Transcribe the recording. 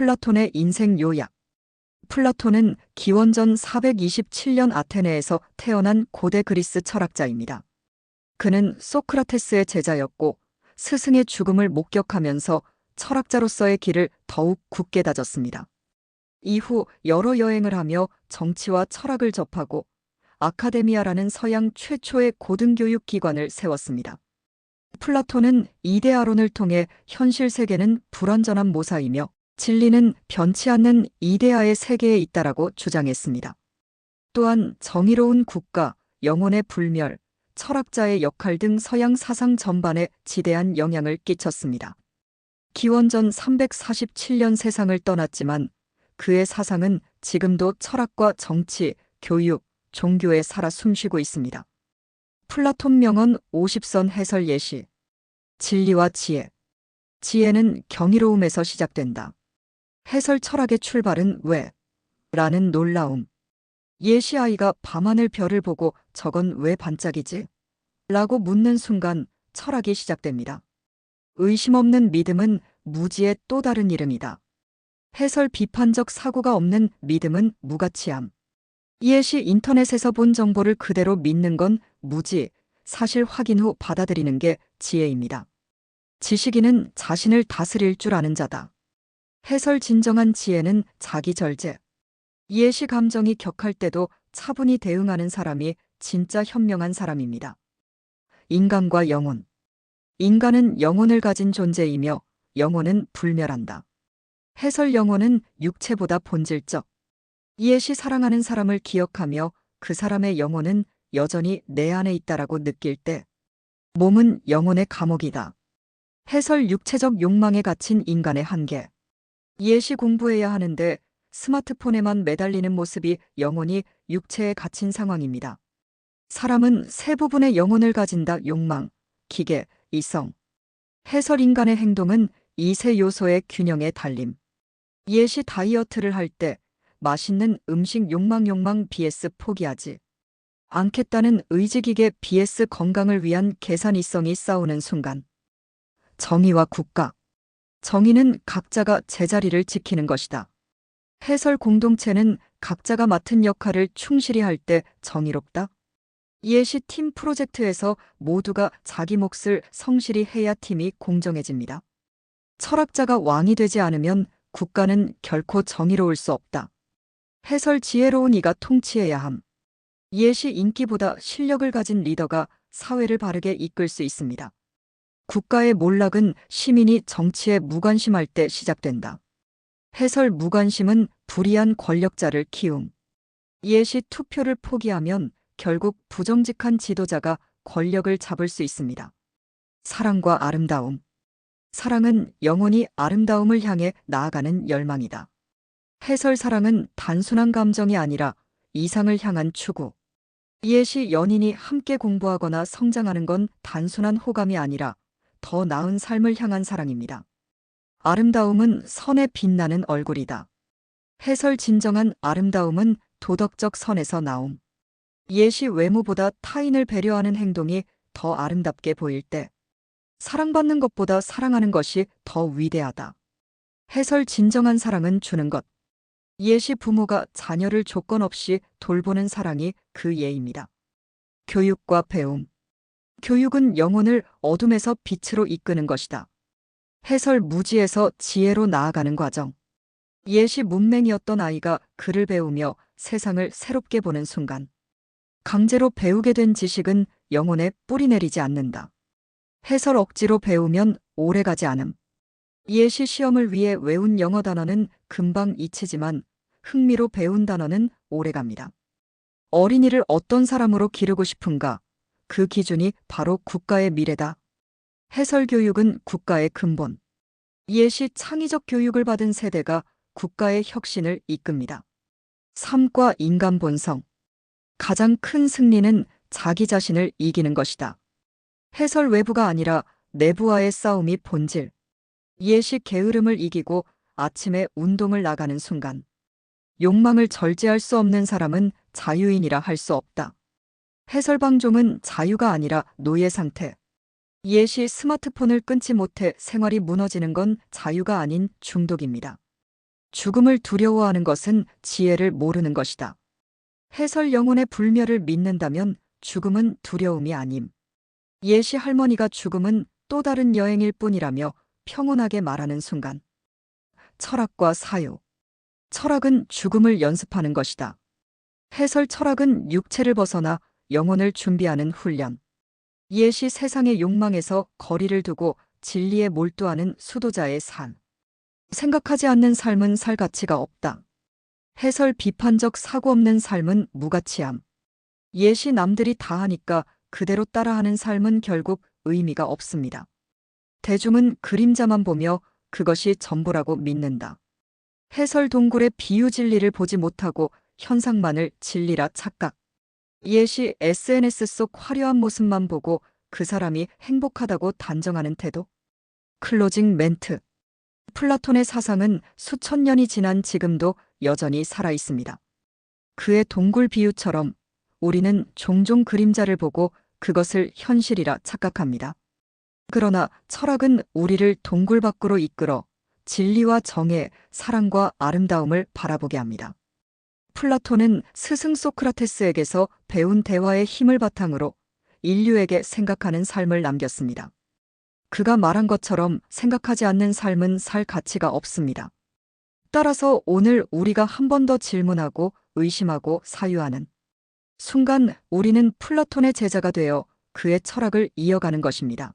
플라톤의 인생 요약. 플라톤은 기원전 427년 아테네에서 태어난 고대 그리스 철학자입니다. 그는 소크라테스의 제자였고 스승의 죽음을 목격하면서 철학자로서의 길을 더욱 굳게 다졌습니다. 이후 여러 여행을 하며 정치와 철학을 접하고 아카데미아라는 서양 최초의 고등교육 기관을 세웠습니다. 플라톤은 이데아론을 통해 현실 세계는 불완전한 모사이며 진리는 변치 않는 이데아의 세계에 있다라고 주장했습니다. 또한 정의로운 국가, 영혼의 불멸, 철학자의 역할 등 서양 사상 전반에 지대한 영향을 끼쳤습니다. 기원전 347년 세상을 떠났지만 그의 사상은 지금도 철학과 정치, 교육, 종교에 살아 숨쉬고 있습니다. 플라톤 명언 50선 해설 예시. 진리와 지혜. 지혜는 경이로움에서 시작된다. 해설 철학의 출발은 왜? 라는 놀라움. 예시 아이가 밤하늘 별을 보고 저건 왜 반짝이지? 라고 묻는 순간 철학이 시작됩니다. 의심 없는 믿음은 무지의 또 다른 이름이다. 해설 비판적 사고가 없는 믿음은 무가치함. 예시 인터넷에서 본 정보를 그대로 믿는 건 무지, 사실 확인 후 받아들이는 게 지혜입니다. 지식인은 자신을 다스릴 줄 아는 자다. 해설 진정한 지혜는 자기 절제. 예시 감정이 격할 때도 차분히 대응하는 사람이 진짜 현명한 사람입니다. 인간과 영혼. 인간은 영혼을 가진 존재이며 영혼은 불멸한다. 해설 영혼은 육체보다 본질적. 예시 사랑하는 사람을 기억하며 그 사람의 영혼은 여전히 내 안에 있다라고 느낄 때 몸은 영혼의 감옥이다. 해설 육체적 욕망에 갇힌 인간의 한계. 예시 공부해야 하는데 스마트폰에만 매달리는 모습이 영혼이 육체에 갇힌 상황입니다. 사람은 세 부분의 영혼을 가진다 욕망, 기계, 이성. 해설 인간의 행동은 이 세 요소의 균형에 달림. 예시 다이어트를 할 때 맛있는 음식 욕망 욕망 BS 포기하지. 않겠다는 의지기계 BS 건강을 위한 계산이성이 싸우는 순간. 정의와 국가. 정의는 각자가 제자리를 지키는 것이다. 해설 공동체는 각자가 맡은 역할을 충실히 할 때 정의롭다. 예시 팀 프로젝트에서 모두가 자기 몫을 성실히 해야 팀이 공정해집니다. 철학자가 왕이 되지 않으면 국가는 결코 정의로울 수 없다. 해설 지혜로운 이가 통치해야 함. 예시 인기보다 실력을 가진 리더가 사회를 바르게 이끌 수 있습니다. 국가의 몰락은 시민이 정치에 무관심할 때 시작된다. 해설 무관심은 불의한 권력자를 키움. 예시 투표를 포기하면 결국 부정직한 지도자가 권력을 잡을 수 있습니다. 사랑과 아름다움. 사랑은 영원히 아름다움을 향해 나아가는 열망이다. 해설 사랑은 단순한 감정이 아니라 이상을 향한 추구. 예시 연인이 함께 공부하거나 성장하는 건 단순한 호감이 아니라 더 나은 삶을 향한 사랑입니다. 아름다움은 선에 빛나는 얼굴이다. 해설 진정한 아름다움은 도덕적 선에서 나옴. 예시 외모보다 타인을 배려하는 행동이 더 아름답게 보일 때 사랑받는 것보다 사랑하는 것이 더 위대하다. 해설 진정한 사랑은 주는 것. 예시 부모가 자녀를 조건 없이 돌보는 사랑이 그 예입니다. 교육과 배움. 교육은 영혼을 어둠에서 빛으로 이끄는 것이다. 해설 무지에서 지혜로 나아가는 과정. 예시 문맹이었던 아이가 글을 배우며 세상을 새롭게 보는 순간. 강제로 배우게 된 지식은 영혼에 뿌리 내리지 않는다. 해설 억지로 배우면 오래가지 않음. 예시 시험을 위해 외운 영어 단어는 금방 잊히지만 흥미로 배운 단어는 오래갑니다. 어린이를 어떤 사람으로 기르고 싶은가? 그 기준이 바로 국가의 미래다. 해설 교육은 국가의 근본. 예시 창의적 교육을 받은 세대가 국가의 혁신을 이끕니다. 삶과 인간 본성. 가장 큰 승리는 자기 자신을 이기는 것이다. 해설 외부가 아니라 내부와의 싸움이 본질. 예시 게으름을 이기고 아침에 운동을 나가는 순간. 욕망을 절제할 수 없는 사람은 자유인이라 할 수 없다. 해설방종은 자유가 아니라 노예 상태. 예시 스마트폰을 끊지 못해 생활이 무너지는 건 자유가 아닌 중독입니다. 죽음을 두려워하는 것은 지혜를 모르는 것이다. 해설 영혼의 불멸을 믿는다면 죽음은 두려움이 아님. 예시 할머니가 죽음은 또 다른 여행일 뿐이라며 평온하게 말하는 순간. 철학과 사유. 철학은 죽음을 연습하는 것이다. 해설 철학은 육체를 벗어나 영혼을 준비하는 훈련. 예시 세상의 욕망에서 거리를 두고 진리에 몰두하는 수도자의 삶. 생각하지 않는 삶은 살 가치가 없다. 해설 비판적 사고 없는 삶은 무가치함. 예시 남들이 다 하니까 그대로 따라하는 삶은 결국 의미가 없습니다. 대중은 그림자만 보며 그것이 전부라고 믿는다. 해설 동굴의 비유 진리를 보지 못하고 현상만을 진리라 착각. 예시 SNS 속 화려한 모습만 보고 그 사람이 행복하다고 단정하는 태도. 클로징 멘트. 플라톤의 사상은 수천 년이 지난 지금도 여전히 살아 있습니다. 그의 동굴 비유처럼 우리는 종종 그림자를 보고 그것을 현실이라 착각합니다. 그러나 철학은 우리를 동굴 밖으로 이끌어 진리와 정의, 사랑과 아름다움을 바라보게 합니다. 플라톤은 스승 소크라테스에게서 배운 대화의 힘을 바탕으로 인류에게 생각하는 삶을 남겼습니다. 그가 말한 것처럼 생각하지 않는 삶은 살 가치가 없습니다. 따라서 오늘 우리가 한 번 더 질문하고 의심하고 사유하는 순간 우리는 플라톤의 제자가 되어 그의 철학을 이어가는 것입니다.